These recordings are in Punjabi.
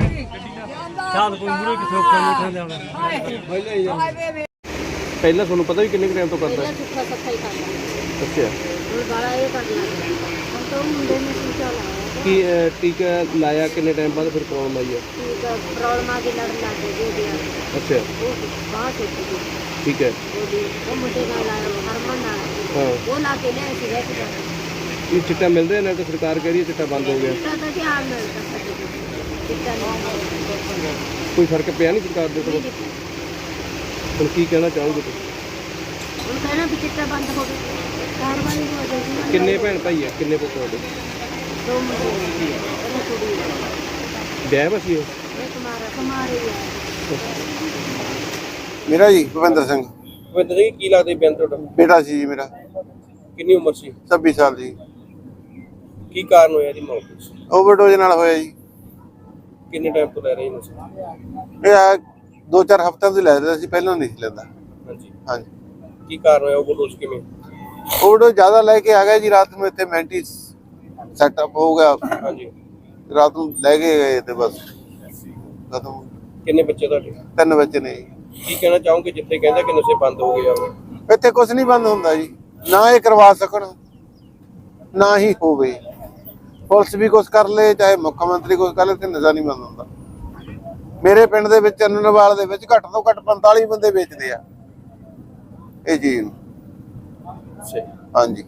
ਚਾਹ ਕੋਈ ਮੂਰੇ ਕਿਥੇ ਉੱਪਰ ਨਹੀਂ ਠੰਡਾ ਪਹਿਲਾਂ ਤੁਹਾਨੂੰ ਪਤਾ ਵੀ ਕਿੰਨੇ ਟਾਈਮ ਤੋਂ ਕਰਦਾ ਪਹਿਲਾਂ ਸੁੱਖਾ ਸੱਖਾ ਹੀ ਕਰਦਾ। ਅੱਛਾ। ਹੁਣ ਬਾਲਾ ਇਹ ਕਰ ਲੱਗਾ ਹੁਣ ਤਾਂ ਉਹ ਮੁੰਡੇ ਨੇ ਟੀਕਾ ਲਾਇਆ ਕੀ ਅਹ, ਟੀਕਾ ਲਾਇਆ ਕਿੰਨੇ ਟਾਈਮ ਬਾਅਦ ਫਿਰ ਪ੍ਰੋਬਲਮ ਆਈ ਹੈ ਟੀਕਾ ਪ੍ਰੋਬਲਮ ਆ ਕੇ ਲੜਨ ਲੱਗ ਗਏ ਜੀ ਉਹਦੀਆਂ ਅੱਛਾ। ਉਹ ਬਾਹਰ ਗਈ ਠੀਕ ਹੈ। ਉਹਦੀ ਉਹ ਮੁੰਡੇ ਨਾਲ ਲਾਇਆ ਉਹ ਹਰਮਨ ਨਾਲ। ਹਾਂ। ਉਹ ਲਾ ਕੇ ਲਿਆ ਸੀ ਰਹਿ ਕੇ ਇਹ ਚਿੱਟਾ ਮਿਲਦਾ ਹੈ ਨਾ ਤਾਂ ਸਰਕਾਰ ਕਹਿ ਰਹੀ ਹੈ ਚਿੱਟਾ ਬੰਦ ਹੋ ਗਿਆ। ਟੀਕਾ ਤਾਂ ਕੀ ਹਾਲ ਮਿਲਦਾ ਸਾਡੇ ਕੋਲ ਟੀਕਾ ਨਹੀਂ ਕੋਈ ਫ਼ਰਕ ਪਿਆ ਨਹੀਂ ਸਰਕਾਰ ਦੇ ਕੋਲ? ਹੁਣ ਕੀ ਕਹਿਣਾ ਚਾਹੋਗੇ ਤੁਸੀਂ? ਹੁਣ ਕਹਿਣਾ ਵੀ ਚਿੱਟਾ ਬੰਦ ਹੋ ਗਿਆ। ਕਾਰਵਾਈ ਹੋ ਜਾਏਗੀ ਕਿੰਨੇ ਭੈਣ ਭਾਈ ਆ? ਕਿੰਨੇ ਪੁੱਤ ਤੁਹਾਡੇ? ਦੋ ਮੁੰਡੇ ਇੱਕ ਕੁੜੀ ਹੈ। ਵਿਆਹ ਵਸੀ ਹੋ ਇੱਕ ਮਾਰਾ ਕੁਮਾਰੀ ਹੈ ਮੇਰਾ ਜੀ ਭਵਿੰਦਰ ਸਿੰਘ। ਵਿੰਦਰ ਜੀ ਕੀ ਲੱਗਦਾ ਬਿਆਨ ਤੁਹਾਡਾ? ਬੇਟਾ ਸੀ ਜੀ ਮੇਰਾ। ਕਿੰਨੀ ਉਮਰ ਸੀ? 26 ਸਾਲ ਜੀ ਕੀ ਕਾਰਨ ਹੋਇਆ ਇਹਦੀ ਮੌਤ ਦਾ? ਓਵਰਡੋਜ਼ ਨਾਲ ਹੋਇਆ ਜੀ। ਕਿੰਨੇ ਟਾਈਮ ਤੋਂ ਲੈ ਰਹੇ ਨਸ਼ਾ ਇਹ ਆ ਦੋ ਚਾਰ ਹਫ਼ਤਿਆਂ ਤੋਂ ਲੈ ਰਿਹਾ ਸੀ ਪਹਿਲਾਂ ਨਹੀਂ ਸੀ ਲੈਂਦਾ। ਹਾਂਜੀ। ਹਾਂਜੀ। ਕੀ ਕਾਰਨ ਹੋਇਆ? ਉਹ ਡੋਜ਼ ਕਿਵੇਂ? ਓਵਰਡੋਜ਼ ਜ਼ਿਆਦਾ ਲੈ ਕੇ ਆ ਗਿਆ ਜੀ ਰਾਤ ਨੂੰ ਇੱਥੇ ਮੈਂਟੀ ਸੈਟਅਪ ਹੋ ਗਿਆ। ਹਾਂਜੀ। ਰਾਤ ਨੂੰ ਲੈ ਕੇ ਗਏ ਤੇ ਬਸ। ਖਤਮ ਕਿੰਨੇ ਬੱਚੇ ਤੁਹਾਡੇ? ਤਿੰਨ ਬੱਚੇ ਨੇ ਜੀ। ਕੀ ਕਹਿਣਾ ਚਾਹੋਗੇ ਜਿੱਥੇ ਕਹਿੰਦਾ ਕਿ ਨਸ਼ੇ ਬੰਦ ਹੋ ਗਏ ਆ? ਇੱਥੇ ਕੁਝ ਨਹੀਂ ਬੰਦ ਹੁੰਦਾ ਜੀ। ਨਾ ਇਹ ਕਰਵਾ ਸਕਣ ਨਾ ਹੀ ਹੋਵੇ। ਪੁਲਿਸ ਵੀ ਕੁਝ ਕਰ ਲੇ ਚਾਹੇ ਮੁੱਖ ਮੰਤਰੀ ਕੁਝ ਕਰ ਲੇ ਤੇ ਨਜ਼ਾ ਨਹੀਂ ਬੰਦ ਹੁੰਦਾ। ਮੇਰੇ ਪਿੰਡ ਦੇ ਵਿੱਚ ਚੰਨਨਵਾਲ ਦੇ ਵਿੱਚ ਘੱਟ ਤੋਂ ਘੱਟ 45 ਬੰਦੇ ਵੇਚਦੇ ਆ। ਇਹ ਚੀਜ਼ ਨੂੰ ਅੱਛਾ ਹਾਂਜੀ।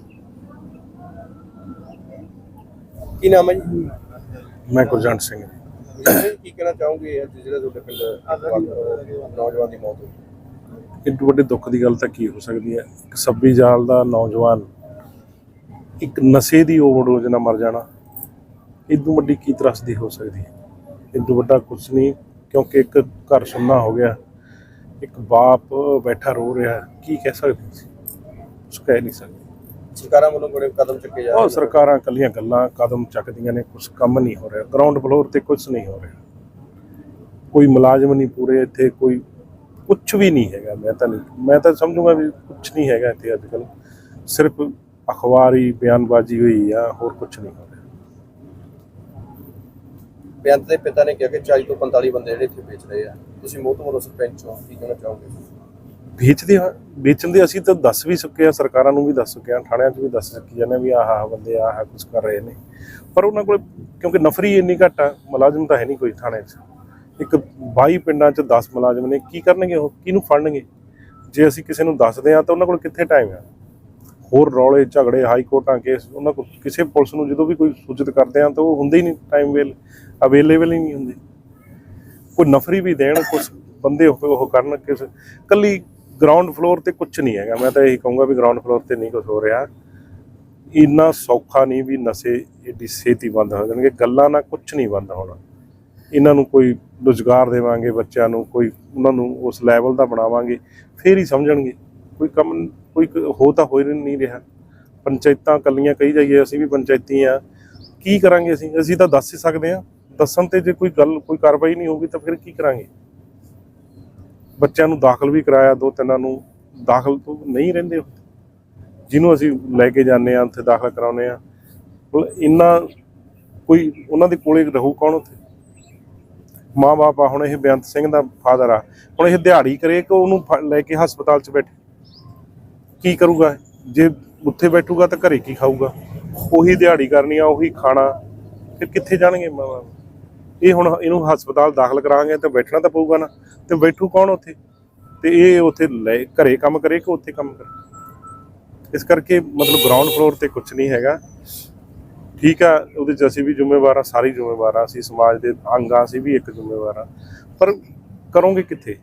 ਕੀ ਨਾਮ ਹੈ ਜੀ? ਮੈਂ ਗੁਰਜੰਟ ਸਿੰਘ ਜੀ, ਕੀ ਕਹਿਣਾ ਚਾਹੋਗੇ ਅੱਜ ਜਿਹੜਾ ਤੁਹਾਡੇ ਪਿੰਡ ਨੌਜਵਾਨ ਦੀ ਮੌਤ ਹੋਈ? ਇੱਕ ਵੱਡੇ ਦੁੱਖ ਦੀ ਗੱਲ ਤਾਂ ਕੀ ਹੋ ਸਕਦੀ ਹੈ? ਇੱਕ ਸੱਬੀ ਜਾਲ ਦਾ ਨੌਜਵਾਨ ਇੱਕ ਨਸ਼ੇ ਦੀ ਓਵਰਡੋਜ਼ ਨਾਲ ਮਰ ਜਾਣਾ ਇਦੋਂ ਵੱਡੀ ਕੀ ਤਰਸਦੀ ਹੋ ਸਕਦੀ ਹੈ? ਇਦੋਂ ਵੱਡਾ ਕੁਝ ਨਹੀਂ ਕਿਉਂਕਿ ਇੱਕ ਘਰ ਸੁੰਨਾ ਹੋ ਗਿਆ ਇੱਕ ਬਾਪ ਬੈਠਾ ਰੋ ਰਿਹਾ ਕੀ ਕਹਿ ਸਕਦੇ ਸੀ ਕੁਛ ਕਹਿ ਨਹੀਂ ਸਕਦੇ। ਸਰਕਾਰਾਂ ਵੱਲੋਂ ਬੜੇ ਕਦਮ ਚੁੱਕੇ ਜਾ ਉਹ ਰਹੇ ਸਰਕਾਰਾਂ ਕੱਲੀਆਂ ਗੱਲਾਂ ਕਦਮ ਚੱਕਦੀਆਂ ਨੇ ਕੁਝ ਕੰਮ ਨਹੀਂ ਹੋ ਰਿਹਾ। ਗਰਾਊਂਡ ਫਲੋਰ ਤੇ ਕੁਝ ਨਹੀਂ ਹੋ ਰਿਹਾ। ਕੋਈ ਮੁਲਾਜ਼ਮ ਨਹੀਂ ਪੂਰੇ ਇੱਥੇ ਕੋਈ ਕੁਝ ਵੀ ਨਹੀਂ ਹੈਗਾ। ਮੈਂ ਤਾਂ ਮੈਂ ਤਾਂ ਸਮਝੂਗਾ ਵੀ ਕੁਝ ਨਹੀਂ ਹੈਗਾ ਇੱਥੇ ਅੱਜ ਕੱਲ ਸਿਰਫ ਅਖਬਾਰੀ ਬਿਆਨਬਾਜ਼ੀ ਹੋਈ ਆ ਹੋਰ ਕੁਝ ਨਹੀਂ ਹੋ ਰਿਹਾ। ਬੇਅੰਤ ਦੇ ਪਿਤਾ ਨੇ ਕਿਹਾ ਕਿ 40 ਤੋਂ 45 ਬੰਦੇ ਜਿਹੜੇ ਇੱਥੇ ਵੇਚ ਰਹੇ ਆ। ਤੁਸੀਂ ਮੋਹਤਵਰ ਸਰਪੰਚ ਹੋ ਕੀ ਕਹਿਣਾ ਚਾਹੋਗੇ? ਵੇਚਦੇ ਹਾਂ ਵੇਚਣ ਦੇ ਅਸੀਂ ਤਾਂ ਦੱਸ ਵੀ ਚੁੱਕੇ ਆ, ਸਰਕਾਰਾਂ ਨੂੰ ਵੀ ਦੱਸ ਚੁੱਕੇ ਆ, ਥਾਣਿਆਂ 'ਚ ਵੀ ਦੱਸ ਚੁੱਕੀ ਜਾਂਦੇ ਵੀ ਆਹ ਆਹ ਬੰਦੇ ਆਹ ਆਹ ਕੁਝ ਕਰ ਰਹੇ ਨੇ। ਪਰ ਉਹਨਾਂ ਕੋਲ ਕਿਉਂਕਿ ਨਫਰੀ ਇੰਨੀ ਘੱਟ ਆ, ਮੁਲਾਜ਼ਮ ਤਾਂ ਹੈ ਨਹੀਂ ਕੋਈ ਥਾਣੇ 'ਚ। ਇੱਕ 22 ਪਿੰਡਾਂ 'ਚ 10 ਮੁਲਾਜ਼ਮ ਨੇ, ਕੀ ਕਰਨਗੇ ਉਹ? ਕਿਹਨੂੰ ਫੜਨਗੇ? ਜੇ ਅਸੀਂ ਕਿਸੇ ਨੂੰ ਦੱਸਦੇ ਆ ਤਾਂ ਉਹਨਾਂ ਕੋਲ ਕਿੱਥੇ ਟਾਈਮ ਆ? ਹੋਰ ਰੌਲੇ, ਝਗੜੇ ਹਾਈ ਕੋਰਟਾਂ ਕੇਸ ਉਹਨਾਂ ਕੋਲ ਕਿਸੇ ਪੁਲਿਸ ਨੂੰ ਜਦੋਂ ਵੀ ਕੋਈ ਸੂਚਿਤ ਕਰਦੇ ਆ ਤਾਂ ਉਹ ਹੁੰਦੇ ਹੀ ਨਹੀਂ ਟਾਈਮ ਵੇਲ ਅਵੇਲੇਬਲ ਹੀ ਨਹੀਂ ਹੁੰਦੇ। ਕੋਈ ਨਫਰੀ ਵੀ ਦੇਣ ਕੁਝ ਬੰਦੇ ਉਹ ਉਹ ਕਰਨ ਕਿਸ, ਕੱਲੀ ਗਰਾਊਂਡ ਫਲੋਰ ਤੇ ਕੁਝ ਨਹੀਂ ਹੈਗਾ। ਮੈਂ ਤਾਂ ਇਹੀ ਕਹੂੰਗਾ ਵੀ ਗਰਾਊਂਡ ਫਲੋਰ ਤੇ ਨਹੀਂ ਕੁਝ ਹੋ ਰਿਹਾ। ਇੰਨਾ ਸੌਖਾ ਨਹੀਂ ਵੀ ਨਸ਼ੇ ਏਡੀ ਛੇਤੀ ਬੰਦ ਹੋ ਜਾਣਗੇ। ਗੱਲਾਂ ਨਾਲ ਕੁਝ ਨਹੀਂ ਬੰਦ ਹੋਣਾ। ਇਹਨਾਂ ਨੂੰ ਕੋਈ ਰੁਜ਼ਗਾਰ ਦੇਵਾਂਗੇ ਬੱਚਿਆਂ ਨੂੰ, ਕੋਈ ਉਹਨਾਂ ਨੂੰ ਉਸ ਲੈਵਲ ਦਾ ਬਣਾਵਾਂਗੇ, ਫੇਰ ਹੀ ਸਮਝਣਗੇ। ਕੋਈ ਕੰਮ, ਕੋਈ ਹੋ ਤਾਂ ਹੋ ਨਹੀਂ ਰਿਹਾ। ਪੰਚਾਇਤਾਂ ਕੱਲੀਆਂ ਕਹੀ ਜਾਈਏ, ਅਸੀਂ ਵੀ ਪੰਚਾਇਤੀ ਆ ਕੀ ਕਰਾਂਗੇ ਅਸੀਂ? ਅਸੀਂ ਤਾਂ ਦੱਸ ਹੀ ਸਕਦੇ ਆ ਦੱਸਣ ਤੇ ਜੇ ਕੋਈ ਗੱਲ, ਕੋਈ ਕਾਰਵਾਈ ਨਹੀਂ ਹੋਊਗੀ ਤਾਂ ਫਿਰ ਕੀ ਕਰਾਂਗੇ? ਬੱਚਿਆਂ ਨੂੰ ਦਾਖਲ ਵੀ ਕਰਾਇਆ, ਦੋ ਤਿੰਨਾਂ ਨੂੰ ਦਾਖਲ ਤੋਂ ਨਹੀਂ ਰਹਿੰਦੇ ਉਹ। ਜਿਹਨੂੰ ਅਸੀਂ ਲੈ ਕੇ ਜਾਂਦੇ ਆ ਉੱਥੇ ਦਾਖਲ ਕਰਾਉਨੇ ਆ ਮਤਲਬ ਇੰਨਾ ਕੋਈ ਉਹਨਾਂ ਦੇ ਕੋਲੇ ਰਹੂ ਕੌਣ ਉੱਥੇ? ਮਾਂ-ਬਾਪ ਆ, ਹੁਣ ਇਹ ਬੇਅੰਤ ਸਿੰਘ ਦਾ ਫਾਦਰ ਆ। ਹੁਣ ਇਹ ਦਿਹਾੜੀ ਕਰੇ ਕਿ ਉਹਨੂੰ ਫ- ਲੈ ਕੇ ਹਸਪਤਾਲ 'ਚ ਬੈਠੇ? ਕੀ ਕਰੂਗਾ ਜੇ ਉੱਥੇ ਬੈਠੂਗਾ ਤਾਂ ਘਰੇ ਕੀ ਖਾਊਗਾ? ਉਹੀ ਦਿਹਾੜੀ ਕਰਨੀ ਆ, ਉਹੀ ਖਾਣਾ। ਫਿਰ ਕਿੱਥੇ ਜਾਣਗੇ ਮਾਂ ਬਾਪ ਇਹ ਹੁਣ ਇਹਨੂੰ ਹਸਪਤਾਲ ਦਾਖਲ ਕਰਾਂਗੇ ਤਾਂ ਬੈਠਣਾ ਤਾਂ ਪਊਗਾ ਨਾ। ਤੇ ਬੈਠੂ ਕੌਣ ਉੱਥੇ? ਤੇ ਇਹ ਉੱਥੇ ਲੈ, ਘਰੇ ਕੰਮ ਕਰੇ ਕਿ ਉੱਥੇ ਕੰਮ ਕਰੇ? ਇਸ ਕਰਕੇ ਮਤਲਬ ਗਰਾਊਂਡ ਫਲੋਰ ਤੇ ਕੁਝ ਨਹੀਂ ਹੈਗਾ। ਠੀਕ ਆ, ਉਹਦੇ ਚ ਅਸੀਂ ਵੀ ਜ਼ਿੰਮੇਵਾਰ ਆ, ਸਾਰੀ ਜ਼ਿੰਮੇਵਾਰ ਆ। ਅਸੀਂ ਸਮਾਜ ਦੇ ਅੰਗ ਆ, ਅਸੀਂ ਵੀ ਇੱਕ ਜ਼ਿੰਮੇਵਾਰ ਆ। ਪਰ ਕਰੋਗੇ ਕਿੱਥੇ?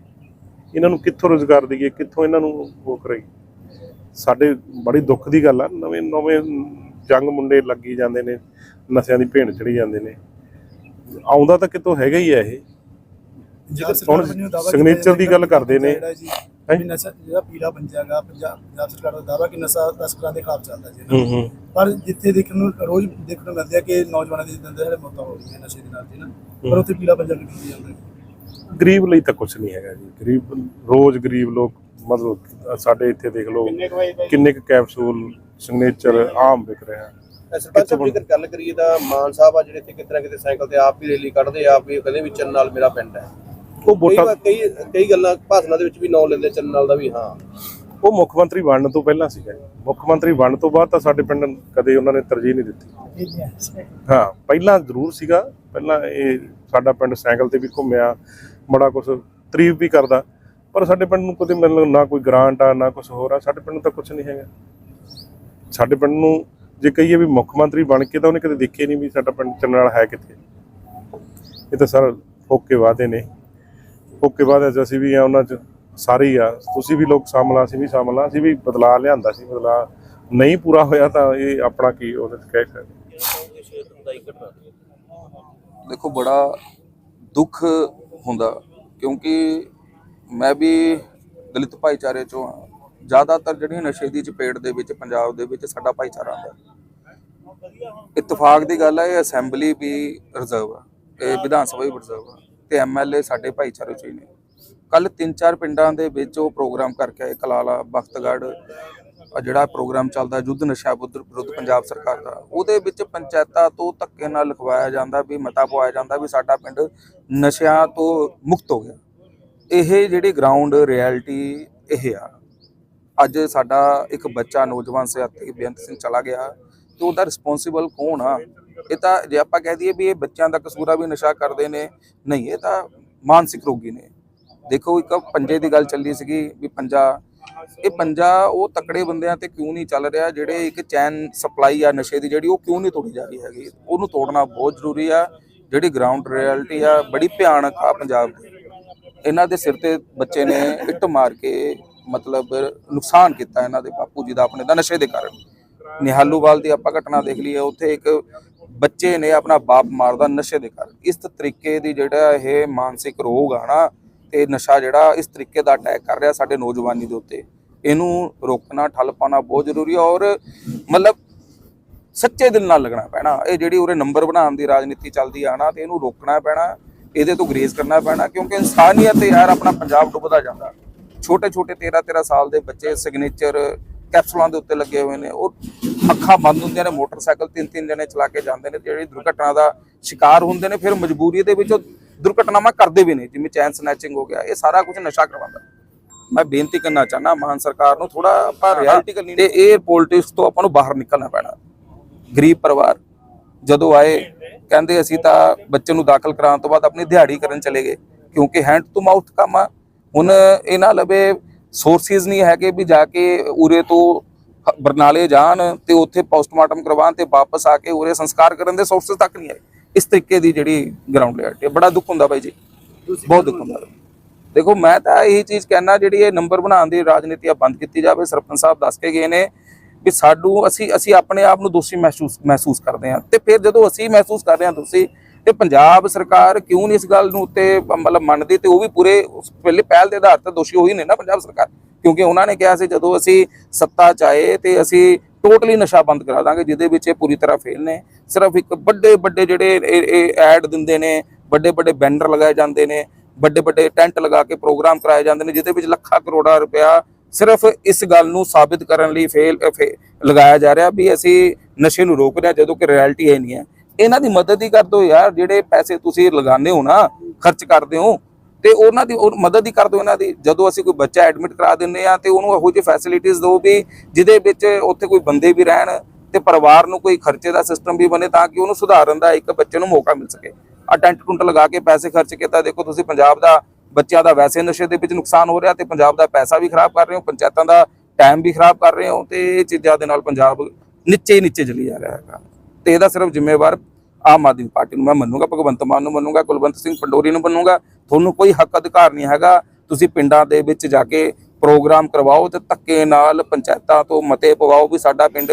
ਇਹਨਾਂ ਨੂੰ ਕਿੱਥੋਂ ਰੋਜ਼ਗਾਰ ਦਈਏ? ਕਿੱਥੋਂ ਇਹਨਾਂ ਨੂੰ ਉਹ ਕਰਾਈ ਸਾਡੇ ਬੜੀ ਦੁੱਖ ਦੀ ਗੱਲ ਆ। ਨਵੇਂ ਨਵੇਂ ਜੰਗ ਮੁੰਡੇ ਲੱਗੀ ਜਾਂਦੇ ਨੇ, ਨਸ਼ਿਆਂ ਦੀ ਭੇਣ ਚੜੀ ਜਾਂਦੇ ਨੇ। ਆਉਂਦਾ ਤਾਂ ਕਿਤੋਂ ਹੈਗਾ ਹੀ ਆ ਇਹ। ਹੁਣ ਸਿਗਨੇਚਰ ਦੀ ਗੱਲ ਕਰਦੇ ਨੇ। ਹਾਂਜੀ। ਵੀ ਨਸ਼ਾ ਜਿਹੜਾ ਪੀਲਾ ਪੰਜਾ ਗਾ ਪੰਜਾਬ ਪੰਜਾਬ ਸਰਕਾਰ ਦਾ ਦਾਅਵਾ ਕਿ ਨਸ਼ਾ ਤਸਕਰਾਂ ਦੇ ਖਿਲਾਫ ਚੱਲਦਾ ਜੀ। ਪਰ ਜਿੱਥੇ ਦੇਖਣ ਨੂੰ ਰੋਜ਼ ਦੇਖਣ ਨੂੰ ਮਿਲਦੇ ਕਿ ਨੌਜਵਾਨਾਂ ਦੇ ਜਿੱਦਾਂ ਦੇ ਜਿਹੜੇ ਮੌਤਾਂ ਹੋ ਰਹੀਆਂ ਨਸ਼ੇ ਦੇ ਨਾਲ ਜੀ ਨਾ ਪਰ ਉੱਥੇ ਪੀਲਾ ਪੰਜਾ ਕਿੱਥੇ ਜਾਂਦਾ ਗਰੀਬ ਲਈ ਤਾਂ ਕੁਝ ਨਹੀਂ ਹੈਗਾ ਜੀ। ਗਰੀਬ ਰੋਜ਼ ਗਰੀਬ ਲੋਕ ਮਤਲਬ ਸਾਡੇ ਇੱਥੇ ਦੇਖ ਲਓ ਕਿੰਨੇ ਕੁ ਕੈਪਸੂਲ ਸਿਗਨੇਚਰ ਆਮ ਵਿਕ ਰਹੇ। ਆ ਸਰਪੰਚ ਸਾਹਿਬ ਜੇਕਰ ਗੱਲ ਕਰੀਏ ਤਾਂ ਮਾਨ ਸਾਹਿਬ ਆ ਜਿਹੜੇ ਇੱਥੇ ਕਿਤੇ ਨਾ ਕਿਤੇ ਸਾਈਕਲ ਤੇ ਆਪ ਵੀ ਰੈਲੀ ਕੱਢਦੇ ਆ, ਆਪ ਵੀ ਕਹਿੰਦੇ ਵੀ ਚੰਨ ਨਾਲ ਮੇਰਾ ਪਿੰਡ ਹੈ। ਉਹ ਵੋਟਾਂ ਕਈ ਕਈ ਗੱਲਾਂ ਭਾਸ਼ਣਾਂ ਦੇ ਵਿੱਚ ਵੀ ਨਾਂ ਲੈਂਦੇ ਚੰਨ ਨਾਲ ਦਾ ਵੀ ਹਾਂ। ਉਹ ਮੁੱਖ ਮੰਤਰੀ ਬਣਨ ਤੋਂ ਪਹਿਲਾਂ ਸੀਗਾ ਜੀ। ਮੁੱਖ ਮੰਤਰੀ ਬਣਨ ਤੋਂ ਬਾਅਦ ਤਾਂ ਸਾਡੇ ਪਿੰਡ ਕਦੇ ਉਹਨਾਂ ਨੇ ਤਰਜੀਹ ਨਹੀਂ ਦਿੱਤੀ। ਹਾਂ ਪਹਿਲਾਂ ਜ਼ਰੂਰ ਸੀਗਾ। ਪਹਿਲਾਂ ਇਹ ਸਾਡਾ ਪਿੰਡ ਸਾਈਕਲ ਤੇ ਵੀ ਘੁੰਮਿਆ ਬੜਾ ਕੁਝ ਤਾਰੀਫ ਵੀ ਕਰਦਾ। ਪਰ ਸਾਡੇ ਪਿੰਡ ਨੂੰ ਕਦੇ ਮਤਲਬ ਨਾ ਕੋਈ ਗ੍ਰਾਂਟ ਆ ਨਾ ਕੁਝ ਹੋਰ ਆ ਸਾਡੇ ਪਿੰਡ ਨੂੰ ਤਾਂ ਕੁਝ ਨਹੀਂ ਹੈਗਾ। ਸਾਡੇ ਪਿੰਡ ਨੂੰ ਜੇ ਕਹੀਏ ਵੀ ਮੁੱਖ ਮੰਤਰੀ ਬਣ ਕੇ ਤਾਂ ਉਹਨੇ ਕਦੇ ਦੇਖਿਆ ਨਹੀਂ ਵੀ ਸਾਡਾ ਪਿੰਡ ਚੰਨਾਲ ਹੈ ਕਿੱਥੇ। ਇਹ ਤਾਂ ਸਰ ਫੋਕੇ ਵਾਅਦੇ ਨੇ। ਫੋਕੇ ਵਾਅਦੇ 'ਚ ਅਸੀਂ ਵੀ ਆ, ਉਹਨਾਂ 'ਚ ਸਾਰੇ ਹੀ ਆ। ਤੁਸੀਂ ਵੀ ਲੋਕ ਸ਼ਾਮਲ ਆ, ਅਸੀਂ ਵੀ ਸ਼ਾਮਲ ਆ, ਅਸੀਂ ਵੀ ਬਦਲਾਅ ਲਿਆਂਦਾ ਸੀ, ਬਦਲਾਅ ਨਹੀਂ ਪੂਰਾ ਹੋਇਆ ਤਾਂ ਇਹ ਆਪਣਾ ਕੀ ਉਹਦੇ 'ਚ ਕਹਿ ਸਕਦੇ। ਦੇਖੋ, ਬੜਾ ਦੁੱਖ ਹੁੰਦਾ, ਕਿਉਂਕਿ ਮੈਂ ਵੀ ਦਲਿਤ ਭਾਈਚਾਰੇ ਚੋਂ ਆ। ਜ਼ਿਆਦਾਤਰ ਜਿਹੜੀ ਨਸ਼ੇ ਦੀ ਚਪੇਟ ਦੇ ਵਿੱਚ, ਪੰਜਾਬ ਦੇ ਵਿੱਚ ਸਾਡਾ ਭਾਈਚਾਰਾ ਆਉਂਦਾ ਇਤਫਾਕ ਦੀ ਗੱਲ ਹੈ ਇਹ ਅਸੈਂਬਲੀ ਵੀ ਰਿਜ਼ਰਵ ਆ, ਇਹ ਵਿਧਾਨ ਸਭਾ ਵੀ ਰਿਜ਼ਰਵ ਆ। ਤੇ ਐਮਐਲਏ ਸਾਡੇ ਭਾਈਚਾਰੇ ਚੋਂ ਹੀ ਨੇ। ਕੱਲ ਤਿੰਨ ਚਾਰ ਪਿੰਡਾਂ ਦੇ ਵਿੱਚ ਉਹ ਪ੍ਰੋਗਰਾਮ ਕਰਕੇ ਆਏ, ਕਲਾਲਾ, ਬਖਤਗੜ੍ਹ ਜਿਹੜਾ ਪ੍ਰੋਗਰਾਮ ਚੱਲਦਾ, ਯੁੱਧ ਨਸ਼ਾ ਵਿਰੁੱਧ ਵਿਰੁੱਧ ਪੰਜਾਬ ਸਰਕਾਰ ਦਾ, ਉਹਦੇ ਵਿੱਚ ਪੰਚਾਇਤਾਂ ਤੋਂ ਧੱਕੇ ਨਾਲ ਲਿਖਵਾਇਆ ਜਾਂਦਾ ਵੀ, ਮਤਾ ਪਵਾਇਆ ਜਾਂਦਾ ਵੀ ਸਾਡਾ ਪਿੰਡ ਨਸ਼ਿਆਂ ਤੋਂ ਮੁਕਤ ਹੋ ਗਿਆ। ਇਹ ਜਿਹੜੀ ਗਰਾਊਂਡ ਰਿਐਲਿਟੀ ਇਹ ਆ। ਅੱਜ ਸਾਡਾ ਇੱਕ ਬੱਚਾ ਨੌਜਵਾਨ ਸਿਆਤੀ ਬੇਅੰਤ ਸਿੰਘ ਚਲਾ ਗਿਆ ਤੇ ਉਹਦਾ ਰਿਸਪੌਂਸਿਬਲ ਕੌਣ ਆ? ਇਹ ਤਾਂ ਜੇ ਆਪਾਂ ਕਹਿ ਦਈਏ ਵੀ ਇਹ ਬੱਚਿਆਂ ਦਾ ਕਸੂਰਾ ਵੀ ਨਸ਼ਾ ਕਰਦੇ ਨੇ, ਨਹੀਂ, ਇਹ ਤਾਂ ਮਾਨਸਿਕ ਰੋਗੀ ਨੇ। ਦੇਖੋ ਇੱਕ ਪੰਜੇ ਦੀ ਗੱਲ ਚੱਲੀ ਸੀਗੀ ਵੀ ਪੰਜਾ, ਇਹ ਪੰਜਾ ਉਹ ਤਕੜੇ ਬੰਦਿਆਂ ਤੇ ਕਿਉਂ ਨਹੀਂ ਚੱਲ ਰਿਹਾ ਜਿਹੜੇ ਇੱਕ ਚੈਨ ਸਪਲਾਈ ਆ ਨਸ਼ੇ ਦੀ ਜਿਹੜੀ ਉਹ ਕਿਉਂ ਨਹੀਂ ਤੋੜੀ ਜਾ ਰਹੀ ਹੈਗੀ? ਉਹਨੂੰ ਤੋੜਨਾ ਬਹੁਤ ਜ਼ਰੂਰੀ ਆ। ਜਿਹੜੀ ਗਰਾਊਂਡ ਰਿਐਲਿਟੀ ਆ, ਬੜੀ ਭਿਆਨਕ ਆ ਪੰਜਾਬ ਦੀ। ਇਹਨਾਂ ਦੇ ਸਿਰ ਤੇ ਬੱਚੇ ਨੇ ਇੱਟ ਮਾਰ ਕੇ ਮਤਲਬ ਨੁਕਸਾਨ ਕੀਤਾ ਇਹਨਾਂ ਦੇ ਬਾਪੂ ਜੀ ਦਾ ਆਪਣੇ ਦਾ ਨਸ਼ੇ ਦੇ ਕਾਰਨ। ਨਿਹਾਲੂਵਾਲ ਦੀ ਆਪਾਂ ਘਟਨਾ ਦੇਖ ਲਈਏ, ਉੱਥੇ ਇੱਕ ਬੱਚੇ ਨੇ ਆਪਣਾ ਬਾਪ ਮਾਰਦਾ ਨਸ਼ੇ ਦੇ ਕਾਰਨ। ਇਸ ਤਰੀਕੇ ਦੀ ਜਿਹੜਾ ਇਹ ਮਾਨਸਿਕ ਰੋਗ ਆ ਨਾ, ਤੇ ਨਸ਼ਾ ਜਿਹੜਾ ਇਸ ਤਰੀਕੇ ਦਾ ਅਟੈਕ ਕਰ ਰਿਹਾ ਸਾਡੇ ਨੌਜਵਾਨੀ ਦੇ ਉੱਤੇ। ਇਹਨੂੰ ਰੋਕਣਾ, ਠੱਲ ਪਾਉਣਾ ਬਹੁਤ ਜ਼ਰੂਰੀ ਹੈ ਔਰ ਮਤਲਬ ਸੱਚੇ ਦਿਲ ਨਾਲ ਲੱਗਣਾ ਪੈਣਾ। ਇਹ ਜਿਹੜੀ ਉਰੇ ਨੰਬਰ ਬਣਾਉਣ ਦੀ ਰਾਜਨੀਤੀ ਚੱਲਦੀ ਆ ਨਾ, ਤੇ ਇਹਨੂੰ ਰੋਕਣਾ ਪੈਣਾ, ਇਹਦੇ ਤੋਂ ਗਰੇਜ਼ ਕਰਨਾ ਪੈਣਾ, ਕਿਉਂਕਿ ਇਨਸਾਨੀਅਤ ਤੇ ਯਾਰ ਆਪਣਾ ਪੰਜਾਬ ਡੁੱਬਦਾ ਜਾਂਦਾ। ਛੋਟੇ ਛੋਟੇ 13 13 ਸਾਲ ਦੇ ਬੱਚੇ ਸਿਗਨੇਚਰ ਕੈਪਸੂਲਾਂ ਦੇ ਉੱਤੇ ਲੱਗੇ ਹੋਏ ਨੇ। ਉਹ ਅੱਖਾਂ ਬੰਦ ਹੁੰਦੀਆਂ ਨੇ ਮੋਟਰਸਾਈਕਲ ਤਿੰਨ ਤਿੰਨ ਜਣੇ ਚਲਾ ਕੇ ਜਾਂਦੇ ਨੇ। ਜਿਹੜੀ ਦੁਰਘਟਨਾ ਦਾ ਸ਼ਿਕਾਰ ਹੁੰਦੇ ਨੇ ਫਿਰ ਮਜਬੂਰੀ ਦੇ ਵਿੱਚ ਉਹ ਦੁਰਘਟਨਾਵਾਂ ਕਰਦੇ ਵੀ ਨੇ ਜਿਵੇਂ ਚੈਨ ਸਨੈਚਿੰਗ ਹੋ ਗਿਆ। ਇਹ ਸਾਰਾ ਕੁਝ ਨਸ਼ਾ ਕਰਵਾਉਂਦਾ। ਮੈਂ ਬੇਨਤੀ ਕਰਨਾ ਚਾਹਨਾ ਮਾਨ ਸਰਕਾਰ ਨੂੰ ਥੋੜਾ ਆਪਾਂ ਰਿਐਲਿਟੀ ਕਰਨੀ ਤੇ ਇਹ ਪੋਲਿਟਿਕਸ ਤੋਂ ਆਪਾਂ ਨੂੰ ਬਾਹਰ ਨਿਕਲਣਾ ਪੈਣਾ। ਗਰੀਬ ਪਰਿਵਾਰ ਜਦੋਂ ਆਏ ਕਹਿੰਦੇ ਅਸੀਂ ਤਾਂ ਬੱਚੇ ਨੂੰ ਦਾਖਲ ਕਰਾਉਣ ਤੋਂ ਬਾਅਦ ਆਪਣੀ ਦਿਹਾੜੀ ਕਰਨ ਚਲੇ ਗਏ ਕਿਉਂਕਿ ਹੈਂਡ ਟੂ ਮਾਊਥ ਕੰਮ ਆ। ਹੁਣ ਇਹਨਾਂ ਲਵੇ ਸੋਰਸਿਸ ਨਹੀਂ ਹੈਗੇ ਵੀ ਜਾ ਕੇ ਉਰੇ ਤੋਂ ਬਰਨਾਲੇ ਜਾਣ ਤੇ ਉੱਥੇ ਪੋਸਟਮਾਰਟਮ ਕਰਵਾਉਣ ਤੇ ਵਾਪਸ ਆ ਕੇ ਉਰੇ ਸੰਸਕਾਰ ਕਰਨ ਦੇ ਸੋਰਸਿਸ ਤੱਕ ਨਹੀਂ ਆਏ। ਇਸ ਤਰੀਕੇ ਦੀ ਜਿਹੜੀ ਗਰਾਊਂਡ ਰਿਐਲਿਟੀ ਹੈ ਬੜਾ ਦੁੱਖ ਹੁੰਦਾ ਬਾਈ ਜੀ। ਬਹੁਤ ਦੁੱਖ ਹੁੰਦਾ। ਦੇਖੋ ਮੈਂ ਤਾਂ ਇਹੀ ਚੀਜ਼ ਕਹਿਣਾ ਜਿਹੜੀ ਇਹ ਨੰਬਰ ਬਣਾਉਣ ਦੀ ਰਾਜਨੀਤੀ ਆ ਬੰਦ ਕੀਤੀ ਜਾਵੇ ਸਰਪੰਚ ਸਾਹਿਬ ਦੱਸ ਕੇ ਗਏ ਨੇ ਵੀ ਸਾਡੂ ਅਸੀਂ ਅਸੀਂ ਆਪਣੇ ਆਪ ਨੂੰ ਦੋਸ਼ੀ ਮਹਿਸੂਸ ਮਹਿਸੂਸ ਕਰਦੇ ਹਾਂ। ਤੇ ਫਿਰ ਜਦੋਂ ਅਸੀਂ ਮਹਿਸੂਸ ਕਰ ਰਹੇ ਹਾਂ ਦੋਸ਼ੀ ਤੇ ਪੰਜਾਬ ਸਰਕਾਰ ਕਿਉਂ ਨਹੀਂ ਇਸ ਗੱਲ ਨੂੰ ਉੱਤੇ, ਮਤਲਬ ਮੰਨਦੀ ਤੇ ਉਹ ਵੀ ਪੂਰੇ ਪਹਿਲੇ ਪਹਿਲ ਦੇ ਆਧਾਰ ਤੇ ਦੋਸ਼ੀ ਹੋਈ ਨੇ ਨਾ ਪੰਜਾਬ ਸਰਕਾਰ। ਕਿਉਂਕਿ ਉਹਨਾਂ ਨੇ ਕਿਹਾ ਸੀ ਜਦੋਂ ਅਸੀਂ ਸੱਤਾ ਚ ਆਏ ਤੇ ਅਸੀਂ ਟੋਟਲੀ ਨਸ਼ਾ ਬੰਦ ਕਰਾ ਦਾਂਗੇ, ਜਿਹਦੇ ਵਿੱਚ ਇਹ ਪੂਰੀ ਤਰ੍ਹਾਂ ਫੇਲ ਨੇ। ਸਿਰਫ ਇੱਕ ਵੱਡੇ ਵੱਡੇ ਜਿਹੜੇ ਇਹ- ਐਡ ਦਿੰਦੇ ਨੇ ਵੱਡੇ ਵੱਡੇ ਬੈਨਰ ਲਗਾਏ ਜਾਂਦੇ ਨੇ ਵੱਡੇ ਵੱਡੇ ਟੈਂਟ ਲਗਾ ਕੇ ਪ੍ਰੋਗਰਾਮ ਕਰਾਏ ਜਾਂਦੇ ਨੇ, ਜਿਹਦੇ ਵਿੱਚ ਲੱਖਾਂ ਕਰੋੜਾਂ ਰੁਪਇਆ ਸਿਰਫ ਇਸ ਗੱਲ ਨੂੰ ਸਾਬਿਤ ਕਰਨ ਲਈ ਫੇਲ ਫੇ- ਲਗਾਇਆ ਜਾ ਰਿਹਾ ਵੀ ਅਸੀਂ ਨਸ਼ੇ ਨੂੰ ਰੋਕ ਰਿਹਾ ਜਦੋਂ ਕਿ ਰਿਐਲਿਟੀ ਇਹ ਨਹੀਂ ਹੈ। ਇਹਨਾਂ ਦੀ ਮਦਦ ਹੀ ਕਰ ਦਿਓ ਯਾਰ, ਜਿਹੜੇ ਪੈਸੇ ਤੁਸੀਂ ਲਗਾਉਂਦੇ ਹੋ ਨਾ, ਖਰਚ ਕਰਦੇ ਹੋ, ਤੇ ਉਹਨਾਂ ਦੀ ਮਦਦ ਹੀ ਕਰ ਦਿਓ ਇਹਨਾਂ ਦੀ। ਜਦੋਂ ਅਸੀਂ ਕੋਈ ਬੱਚਾ ਐਡਮਿਟ ਕਰਾ ਦਿੰਦੇ ਆ ਤੇ ਉਹਨੂੰ ਇਹੋ ਜਿਹੀ ਫੈਸਿਲਿਟੀਆਂ ਦਿਓ ਵੀ ਜਿਹਦੇ ਵਿੱਚ ਉੱਥੇ ਕੋਈ ਬੰਦੇ ਵੀ ਰਹਿਣ ਤੇ ਪਰਿਵਾਰ ਨੂੰ ਕੋਈ ਖਰਚੇ ਦਾ ਸਿਸਟਮ ਵੀ ਬਣੇ ਤਾਂ ਕਿ ਉਹਨੂੰ ਸੁਧਾਰਨ ਦਾ ਇੱਕ ਬੱਚੇ ਨੂੰ ਮੌਕਾ ਮਿਲ ਸਕੇ। ਆ ਟੈਂਟ ਟੁੰਟ ਲਗਾ ਕੇ ਪੈਸੇ ਖਰਚ ਕੀਤਾ ਦੇਖੋ ਤੁਸੀਂ ਪੰਜਾਬ ਦਾ ਬੱਚਿਆਂ ਦਾ ਵੈਸੇ ਨਸ਼ੇ ਦੇ ਵਿੱਚ ਨੁਕਸਾਨ ਹੋ ਰਿਹਾ ਤੇ ਪੰਜਾਬ ਦਾ ਪੈਸਾ ਵੀ ਖਰਾਬ ਕਰ ਰਹੇ ਹੋ, ਪੰਚਾਇਤਾਂ ਦਾ ਟਾਈਮ ਵੀ ਖਰਾਬ ਕਰ ਰਹੇ ਹੋ ਤੇ ਇਹ ਚੀਜ਼ਾਂ ਦੇ ਨਾਲ ਪੰਜਾਬ ਨੀਚੇ ਹੀ ਨੀਚੇ ਚਲੀ ਜਾ ਰਿਹਾ ਹੈਗਾ। ਤੇ ਇਹਦਾ ਸਿਰਫ ਜ਼ਿੰਮੇਵਾਰ ਆਮ ਆਦਮੀ ਪਾਰਟੀ ਨੂੰ ਮੈਂ ਮੰਨੂਗਾ, ਭਗਵੰਤ ਮਾਨ ਨੂੰ ਮੰਨੂਗਾ, ਕੁਲਵੰਤ ਸਿੰਘ ਪੰਡੋਰੀ ਨੂੰ ਮੰਨੂਗਾ। ਤੁਹਾਨੂੰ ਕੋਈ ਹੱਕ ਅਧਿਕਾਰ ਨਹੀਂ ਹੈਗਾ। ਤੁਸੀਂ ਪਿੰਡਾਂ ਦੇ ਵਿੱਚ ਜਾ ਕੇ ਪ੍ਰੋਗਰਾਮ ਕਰਵਾਓ ਤੇ ਧੱਕੇ ਨਾਲ ਪੰਚਾਇਤਾਂ ਤੋਂ ਮਤੇ ਪਵਾਓ ਵੀ ਸਾਡਾ ਪਿੰਡ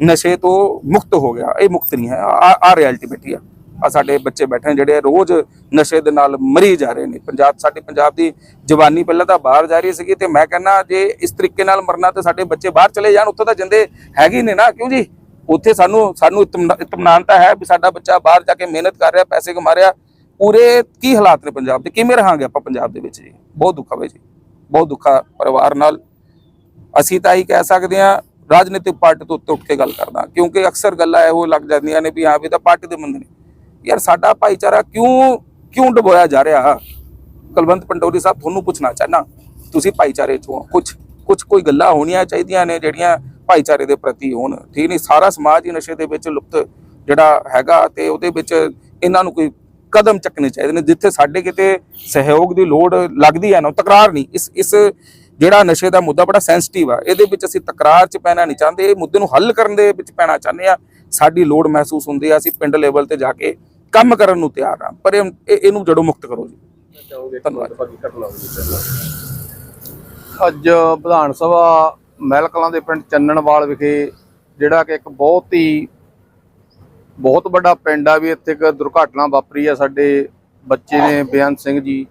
ਨਸ਼ੇ ਤੋਂ ਮੁਕਤ ਹੋ ਗਿਆ। ਇਹ ਮੁਕਤ ਨਹੀਂ ਹੈ। ਆ ਆ ਰਿਐਲਿਟੀ ਬੈਠੀ ਆ। ਆ ਸਾਡੇ ਬੱਚੇ ਬੈਠੇ ਨੇ ਜਿਹੜੇ ਰੋਜ਼ ਨਸ਼ੇ ਦੇ ਨਾਲ ਮਰੀ ਜਾ ਰਹੇ ਨੇ। ਪੰਜਾਬ, ਸਾਡੇ ਪੰਜਾਬ ਦੀ ਜਵਾਨੀ ਪਹਿਲਾਂ ਤਾਂ ਬਾਹਰ ਜਾ ਰਹੀ ਸੀਗੀ ਤੇ ਮੈਂ ਕਹਿੰਦਾ ਜੇ ਇਸ ਤਰੀਕੇ ਨਾਲ ਮਰਨਾ ਤੇ ਸਾਡੇ ਬੱਚੇ ਬਾਹਰ ਚਲੇ ਜਾਣ, ਉੱਥੇ ਤਾਂ ਜਿੰਦੇ ਹੈਗੇ ਨੇ ਨਾ। ਕਿਉਂ ਜੀ? ਉੱਥੇ ਸਾਨੂੰ ਸਾਨੂੰ ਇਤਮਾਨ ਤਾਂ ਹੈ ਵੀ ਸਾਡਾ ਬੱਚਾ ਬਾਹਰ ਜਾ ਕੇ ਮਿਹਨਤ ਕਰ ਰਿਹਾ, ਪੈਸੇ ਕਮਾ ਰਿਹਾ। ਪੂਰੇ ਕੀ ਹਾਲਾਤ ਨੇ ਪੰਜਾਬ ਦੇ? ਕਿਵੇਂ ਰਹਾਂਗੇ ਆਪਾਂ ਪੰਜਾਬ ਦੇ ਵਿੱਚ ਜੀ? ਬਹੁਤ ਦੁੱਖ ਹੈ ਜੀ। ਬਹੁਤ ਦੁੱਖਾ ਪਰਿਵਾਰ ਨਾਲ। ਅਸੀਂ ਤਾਂ ਹੀ ਕਹਿ ਸਕਦੇ ਹਾਂ, ਰਾਜਨੀਤਿਕ ਪਾਰਟੀ ਤੋਂ ਉੱਤੇ ਉੱਠ ਕੇ ਗੱਲ ਕਰਦਾ। ਕਿਉਂਕਿ ਅਕਸਰ ਗੱਲਾਂ ਇਹੋ ਲੱਗ ਜਾਂਦੀਆਂ ਨੇ ਵੀ ਹਾਂ, ਵੀ ਤਾਂ ਪਾਰਟੀ ਦੇ ਬੰਦੇ ਨੇ। ਯਾਰ ਸਾਡਾ ਭਾਈਚਾਰਾ ਕਿਉਂ ਕਿਉਂ ਡਬੋਇਆ ਜਾ ਰਿਹਾ? ਕੁਲਵੰਤ ਪੰਡੋਰੀ ਸਾਹਿਬ, ਤੁਹਾਨੂੰ ਪੁੱਛਣਾ ਚਾਹਨਾ ਤੁਸੀਂ ਭਾਈਚਾਰੇ ਚੋਂ ਕੁਝ ਕੁਝ ਕੋਈ ਗੱਲਾਂ ਹੋਣੀਆਂ ਚਾਹੀਦੀਆਂ ਨੇ ਜਿਹੜੀਆਂ ਭਾਈਚਾਰੇ ਦੇ ਪ੍ਰਤੀ ਹੋਣ। ਠੀਕ ਨਹੀਂ? ਸਾਰਾ ਸਮਾਜ ਹੀ ਨਸ਼ੇ ਦੇ ਵਿੱਚ ਲੁਪਤ ਜਿਹੜਾ ਹੈਗਾ ਤੇ ਉਹਦੇ ਵਿੱਚ ਇਹਨਾਂ ਨੂੰ ਕੋਈ ਕਦਮ ਚੱਕਣੇ ਚਾਹੀਦੇ ਨੇ। ਜਿੱਥੇ ਸਾਡੇ ਕਿਤੇ ਸਹਿਯੋਗ ਦੀ ਲੋੜ ਲੱਗਦੀ ਹੈ ਨਾ ਤਕਰਾਰ ਨਹੀਂ। ਇਸ ਇਸ ਜਿਹੜਾ ਨਸ਼ੇ ਦਾ ਮੁੱਦਾ ਬੜਾ ਸੈਂਸਿਟਿਵ ਆ। ਇਹਦੇ ਵਿੱਚ ਅਸੀਂ ਤਕਰਾਰ 'ਚ ਪੈਣਾ ਨਹੀਂ ਚਾਹੁੰਦੇ। ਇਹ ਮੁੱਦੇ ਨੂੰ ਹੱਲ ਕਰਨ ਦੇ ਵਿੱਚ ਪੈਣਾ ਚਾਹੁੰਦੇ ਆ। ਸਾਡੀ ਲੋੜ ਮਹਿਸੂਸ ਹੁੰਦੀ ਆ। ਅਸੀਂ ਪਿੰਡ ਲੈਵਲ ਤੇ ਜਾ ਕੇ ਕੰਮ ਕਰਨ ਨੂੰ ਤਿਆਰ ਆ। ਪਰ ਇਹ- ਇਹ- ਇਹਨੂੰ ਜੜੋਂ ਮੁਕਤ ਕਰੋ ਜੀ। ਧੰਨਵਾਦ। ਅੱਜ ਵਿਧਾਨ ਸਭਾ ਮਹਿਲ ਕਲਾਂ ਦੇ ਪਿੰਡ ਚੰਨਣਵਾਲ ਵਿਖੇ, ਜਿਹੜਾ ਕਿ ਇੱਕ ਬਹੁਤ ਹੀ, ਬਹੁਤ ਵੱਡਾ ਪਿੰਡ ਆ ਵੀ ਇੱਥੇ ਇੱਕ ਦੁਰਘਟਨਾ ਵਾਪਰੀ ਆ ਸਾਡੇ ਬੱਚੇ ਨੇ ਬੇਅੰਤ ਸਿੰਘ ਜੀ,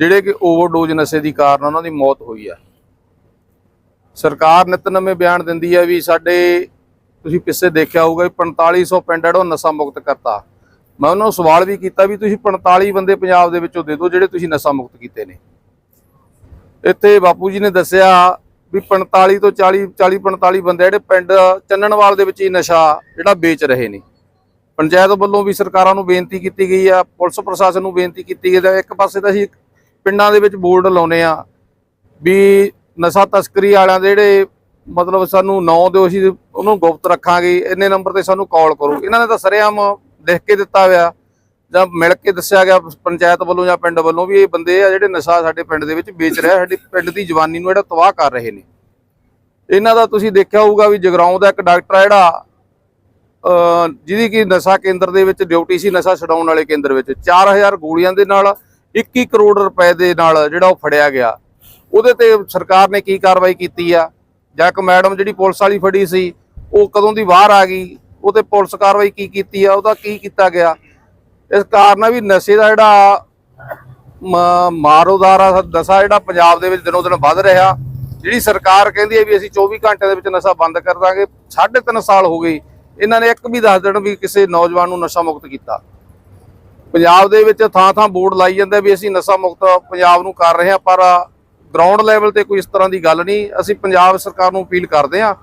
ਜਿਹੜੇ ਕਿ ਓਵਰਡੋਜ਼ ਨਸ਼ੇ ਦੀ ਕਾਰਨ ਉਹਨਾਂ ਦੀ ਮੌਤ ਹੋਈ ਆ। ਸਰਕਾਰ ਨਿਤ ਨਵੇਂ ਬਿਆਨ ਦਿੰਦੀ ਆ ਵੀ ਸਾਡੇ, ਤੁਸੀਂ ਪਿੱਛੇ ਦੇਖਿਆ ਹੋਊਗਾ ਵੀ 4500 ਪਿੰਡ ਜਿਹੜਾ ਉਹ ਨਸ਼ਾ ਮੁਕਤ ਕਰਤਾ। ਮੈਂ ਉਹਨਾਂ ਨੂੰ ਸਵਾਲ ਵੀ ਕੀਤਾ ਵੀ ਤੁਸੀਂ 45 ਬੰਦੇ ਪੰਜਾਬ ਦੇ ਵਿੱਚੋਂ ਦੇ ਦਿਓ ਜਿਹੜੇ ਤੁਸੀਂ ਨਸ਼ਾ ਮੁਕਤ ਕੀਤੇ ਨੇ। ਇੱਥੇ ਬਾਪੂ ਜੀ ਨੇ ਦੱਸਿਆ ਵੀ 45 ਤੋਂ 40 40 45 ਬੰਦੇ ਜਿਹੜੇ ਪਿੰਡ ਚੰਨਣਵਾਲ ਦੇ ਵਿੱਚ ਹੀ ਨਸ਼ਾ ਜਿਹੜਾ ਵੇਚ ਰਹੇ ਨੇ। ਪੰਚਾਇਤ ਵੱਲੋਂ ਵੀ ਸਰਕਾਰਾਂ ਨੂੰ ਬੇਨਤੀ ਕੀਤੀ ਗਈ ਆ, ਪੁਲਿਸ ਪ੍ਰਸ਼ਾਸਨ ਨੂੰ ਬੇਨਤੀ ਕੀਤੀ ਗਈ ਹੈ ਇੱਕ ਪਾਸੇ ਤਾਂ ਅਸੀਂ ਪਿੰਡਾਂ ਦੇ ਵਿੱਚ ਬੋਰਡ ਲਾਉਨੇ ਆ ਵੀ ਨਸ਼ਾ ਤਸਕਰੀ ਵਾਲਿਆਂ ਦੇ ਜਿਹੜੇ ਮਤਲਬ ਸਾਨੂੰ ਨੌ ਦਿਓ ਅਸੀਂ ਉਹਨੂੰ ਗੁਪਤ ਰੱਖਾਂਗੇ, ਇੰਨੇ ਨੰਬਰ ਤੇ ਸਾਨੂੰ ਕਾਲ ਕਰੋ। ਇਹਨਾਂ ਨੇ ਤਾਂ ਸਰੇਆਮ ਲਿਖ ਕੇ ਦਿੱਤਾ ਹੋਇਆ। ਜਾਂ ਮਿਲ ਕੇ ਦੱਸਿਆ ਗਿਆ ਪੰਚਾਇਤ ਵੱਲੋਂ ਜਾਂ ਪਿੰਡ ਵੱਲੋਂ ਵੀ ਇਹ ਬੰਦੇ ਆ ਜਿਹੜੇ ਨਸ਼ਾ ਸਾਡੇ ਪਿੰਡ ਦੇ ਵਿੱਚ ਵੇਚ ਰਿਹਾ, ਸਾਡੇ ਪਿੰਡ ਦੀ ਜਵਾਨੀ ਨੂੰ ਜਿਹੜਾ ਤਬਾਹ ਕਰ ਰਹੇ ਨੇ। ਇਹਨਾਂ ਦਾ ਤੁਸੀਂ ਦੇਖਿਆ ਹੋਊਗਾ ਵੀ ਜਗਰਾਉਂ ਦਾ ਇੱਕ ਡਾਕਟਰ ਆ ਜਿਹੜਾ ਜਿਹਦੀ ਕਿ ਨਸ਼ਾ ਕੇਂਦਰ ਦੇ ਵਿੱਚ ਡਿਊਟੀ ਸੀ, ਨਸ਼ਾ ਛਡਾਉਣ ਵਾਲੇ ਕੇਂਦਰ ਵਿੱਚ। 4000 ਗੋਲੀਆਂ ਦੇ ਨਾਲ 21 ਕਰੋੜ ਰੁਪਏ ਦੇ ਨਾਲ ਜਿਹੜਾ ਉਹ ਫੜਿਆ ਗਿਆ। ਉਹਦੇ ਤੇ ਸਰਕਾਰ ਨੇ ਕੀ ਕਾਰਵਾਈ ਕੀਤੀ ਆ? ਜਾਂ ਇੱਕ ਮੈਡਮ ਜਿਹੜੀ ਪੁਲਿਸ ਵਾਲੀ ਫੜੀ ਸੀ, ਉਹ ਕਦੋਂ ਦੀ ਬਾਹਰ ਆ ਗਈ? ਉਹ ਤੇ ਪੁਲਿਸ ਕਾਰਵਾਈ ਕੀ ਕੀਤੀ ਆ? ਉਹਦਾ ਕੀ ਕੀਤਾ ਗਿਆ? ਇਸ ਕਾਰਨ ਆ ਵੀ ਨਸ਼ੇ ਦਾ ਜਿਹੜਾ ਮ- ਮਾਰੋਦਾਰਾ ਨਸ਼ਾ ਜਿਹੜਾ ਪੰਜਾਬ ਦੇ ਵਿੱਚ ਦਿਨੋਂ ਦਿਨ ਵੱਧ ਰਿਹਾ। ਜਿਹੜੀ ਸਰਕਾਰ ਕਹਿੰਦੀ ਹੈ ਵੀ ਅਸੀਂ 24 ਘੰਟੇ ਦੇ ਵਿੱਚ ਨਸ਼ਾ ਬੰਦ ਕਰ ਦਾਂਗੇ, ਸਾਢੇ ਤਿੰਨ ਸਾਲ ਹੋ ਗਏ। ਇਹਨਾਂ ਨੇ ਇੱਕ ਵੀ ਦੱਸ ਦੇਣ ਵੀ ਕਿਸੇ ਨੌਜਵਾਨ ਨੂੰ ਨਸ਼ਾ ਮੁਕਤ ਕੀਤਾ। ਪੰਜਾਬ ਦੇ ਵਿੱਚ ਥਾਂ ਥਾਂ ਬੋਰਡ ਲਾਈ ਜਾਂਦੇ ਵੀ ਅਸੀਂ ਨਸ਼ਾ ਮੁਕਤ ਪੰਜਾਬ ਨੂੰ ਕਰ ਰਹੇ ਹਾਂ, ਪਰ ਗਰਾਊਂਡ ਲੈਵਲ ਤੇ ਕੋਈ ਇਸ ਤਰ੍ਹਾਂ ਦੀ ਗੱਲ ਨਹੀਂ। ਅਸੀਂ ਪੰਜਾਬ ਸਰਕਾਰ ਨੂੰ ਅਪੀਲ ਕਰਦੇ ਹਾਂ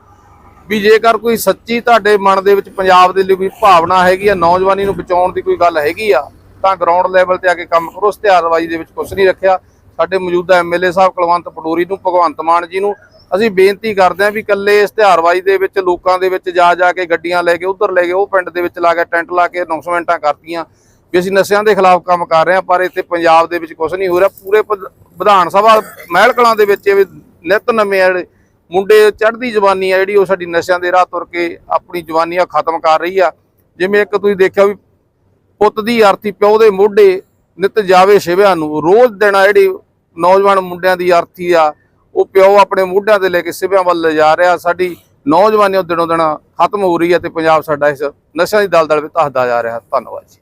ਵੀ ਜੇਕਰ ਕੋਈ ਸੱਚੀ ਤੁਹਾਡੇ ਮਨ ਦੇ ਵਿੱਚ ਪੰਜਾਬ ਦੇ ਲਈ ਕੋਈ ਭਾਵਨਾ ਹੈਗੀ ਆ, ਨੌਜਵਾਨੀ ਨੂੰ ਬਚਾਉਣ ਦੀ ਕੋਈ ਗੱਲ ਹੈਗੀ ਆ, ਤਾਂ ਗਰਾਊਂਡ ਲੈਵਲ ਤੇ ਆ ਕੇ ਕੰਮ ਕਰੋ। ਇਸ਼ਤਿਹਾਰਬਾਜ਼ੀ ਦੇ ਵਿੱਚ ਕੁਝ ਨਹੀਂ ਰੱਖਿਆ। ਸਾਡੇ ਮੌਜੂਦਾ ਐਮਐਲਏ ਸਾਹਿਬ ਕੁਲਵੰਤ ਪਟੋਰੀ ਨੂੰ, ਭਗਵੰਤ ਮਾਨ ਜੀ ਨੂੰ ਅਸੀਂ ਬੇਨਤੀ ਕਰਦੇ ਹਾਂ ਵੀ ਇਕੱਲੇ ਇਸ਼ਤਿਹਾਰਬਾਜ਼ੀ ਦੇ ਵਿੱਚ, ਲੋਕਾਂ ਦੇ ਵਿੱਚ ਜਾ ਜਾ ਕੇ ਗੱਡੀਆਂ ਲੈ ਕੇ, ਉਧਰ ਲੈ ਕੇ, ਉਹ ਪਿੰਡ ਦੇ ਵਿੱਚ ਲਾ ਕੇ ਟੈਂਟ ਲਾ ਕੇ ਅਨਾਉਂਸਮੈਂਟਾਂ ਕਰਤੀਆਂ। ਵੀ ਅਸੀਂ ਨਸ਼ਿਆਂ ਦੇ ਖਿਲਾਫ ਕੰਮ ਕਰ ਰਹੇ ਹਾਂ, ਪਰ ਇੱਥੇ ਪੰਜਾਬ ਦੇ ਵਿੱਚ ਕੁਝ ਨਹੀਂ ਹੋ ਰਿਹਾ। ਪੂਰੇ ਵਿਧਾਨ ਸਭਾ ਮਹਿਲ ਕਲਾਂ ਦੇ ਵਿੱਚ ਇਹ ਵੀ ਨਿਤ ਨਵੇਂ ਮੁੰਡੇ ਚੜ੍ਹਦੀ ਜਵਾਨੀ ਆ ਜਿਹੜੀ, ਉਹ ਸਾਡੀ ਨਸ਼ਿਆਂ ਦੇ ਰਾਹ ਤੁਰ ਕੇ ਆਪਣੀ ਜਵਾਨੀਆਂ ਖਤਮ ਕਰ ਰਹੀ ਆ। ਜਿਵੇਂ ਇੱਕ ਤੁਸੀਂ ਦੇਖਿਆ ਵੀ ਪੁੱਤ ਦੀ ਆਰਤੀ, ਪਿਓ ਦੇ ਮੋਢੇ ਨਿਤ ਜਾਵੇ ਸ਼ਿਵਿਆਂ ਨੂੰ। ਰੋਜ਼ ਦੇਣਾ ਜਿਹੜੀ ਨੌਜਵਾਨ ਮੁੰਡਿਆਂ ਦੀ ਆਰਤੀ ਆ, ਉਹ ਪਿਓ ਆਪਣੇ ਮੋਢਿਆਂ ਤੇ ਲੈ ਕੇ ਸਿਵਿਆਂ ਵੱਲ ਲਿਜਾ ਰਿਹਾ। ਸਾਡੀ ਨੌਜਵਾਨੀ ਉਹ ਦਿਨੋਂ ਦਿਨ ਖਤਮ ਹੋ ਰਹੀ ਹੈ ਤੇ ਪੰਜਾਬ ਸਾਡਾ ਇਸ ਨਸ਼ਿਆਂ ਦੀ ਦਲਦਲ ਵਿੱਚ ਧੱਸਦਾ ਜਾ ਰਿਹਾ। ਧੰਨਵਾਦ ਜੀ।